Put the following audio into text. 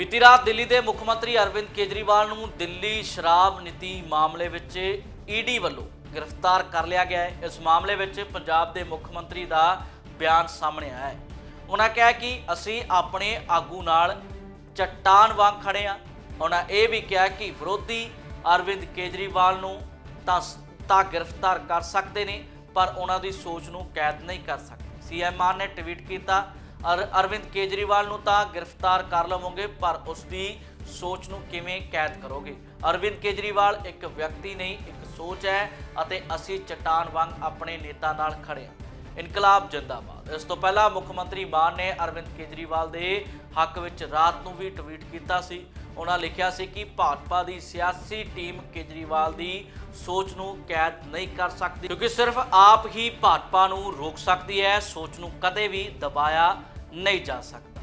ਬੀਤੀ ਰਾਤ ਦਿੱਲੀ ਦੇ ਮੁੱਖ ਮੰਤਰੀ ਅਰਵਿੰਦ ਕੇਜਰੀਵਾਲ ਨੂੰ ਦਿੱਲੀ ਸ਼ਰਾਬ ਨੀਤੀ ਮਾਮਲੇ ਵਿੱਚ ਈਡੀ ਵੱਲੋਂ ਗ੍ਰਿਫਤਾਰ ਕਰ ਲਿਆ ਗਿਆ ਹੈ। ਇਸ ਮਾਮਲੇ ਵਿੱਚ ਪੰਜਾਬ ਦੇ ਮੁੱਖ ਮੰਤਰੀ ਦਾ ਬਿਆਨ ਸਾਹਮਣੇ ਆਇਆ ਹੈ। ਉਹਨਾਂ ਕਿਹਾ ਕਿ ਅਸੀਂ ਆਪਣੇ ਆਗੂ ਨਾਲ ਚੱਟਾਨ ਵਾਂਗ ਖੜੇ ਆ ਉਹਨਾਂ ਇਹ ਵੀ ਕਿਹਾ ਕਿ ਵਿਰੋਧੀ ਅਰਵਿੰਦ ਕੇਜਰੀਵਾਲ ਨੂੰ ਤਾਂ ਤਾਂ ਗ੍ਰਿਫਤਾਰ ਕਰ ਸਕਦੇ ਨੇ, ਪਰ ਉਹਨਾਂ ਦੀ ਸੋਚ ਨੂੰ ਕੈਦ ਨਹੀਂ ਕਰ ਸਕਦੇ। ਸੀਐਮ ਮਾਨ ਨੇ ਟਵੀਟ ਕੀਤਾ ਅਰਵਿੰਦ ਕੇਜਰੀਵਾਲ ਨੂੰ ਤਾਂ ਗ੍ਰਿਫਤਾਰ ਕਰ ਲਵੋਗੇ, ਪਰ ਉਸ ਦੀ ਸੋਚ ਨੂੰ ਕਿਵੇਂ ਕੈਦ ਕਰੋਗੇ? ਅਰਵਿੰਦ ਕੇਜਰੀਵਾਲ ਇੱਕ ਵਿਅਕਤੀ ਨਹੀਂ, ਇੱਕ ਸੋਚ ਹੈ ਅਤੇ ਅਸੀਂ ਚਟਾਨ ਵਾਂਗ ਆਪਣੇ ਨੇਤਾ ਨਾਲ ਖੜੇ ਹਾਂ। ਇਨਕਲਾਬ ਜਿੰਦਾਬਾਦ। ਇਸ ਤੋਂ ਪਹਿਲਾਂ ਮੁੱਖ ਮੰਤਰੀ ਮਾਨ ਨੇ ਅਰਵਿੰਦ ਕੇਜਰੀਵਾਲ ਦੇ ਹੱਕ ਵਿੱਚ ਰਾਤ ਨੂੰ ਵੀ ਟਵੀਟ ਕੀਤਾ ਸੀ। ਉਹਨਾਂ ਲਿਖਿਆ ਸੀ ਕਿ ਭਾਜਪਾ ਦੀ ਸਿਆਸੀ ਟੀਮ ਕੇਜਰੀਵਾਲ ਦੀ ਸੋਚ ਨੂੰ ਕੈਦ ਨਹੀਂ ਕਰ ਸਕਦੀ, ਕਿਉਂਕਿ ਸਿਰਫ ਆਪ ਹੀ ਭਾਜਪਾ ਨੂੰ ਰੋਕ ਸਕਦੀ ਹੈ, ਸੋਚ ਨੂੰ ਕਦੇ ਵੀ ਦਬਾਇਆ ਨਹੀਂ ਜਾ ਸਕਦਾ।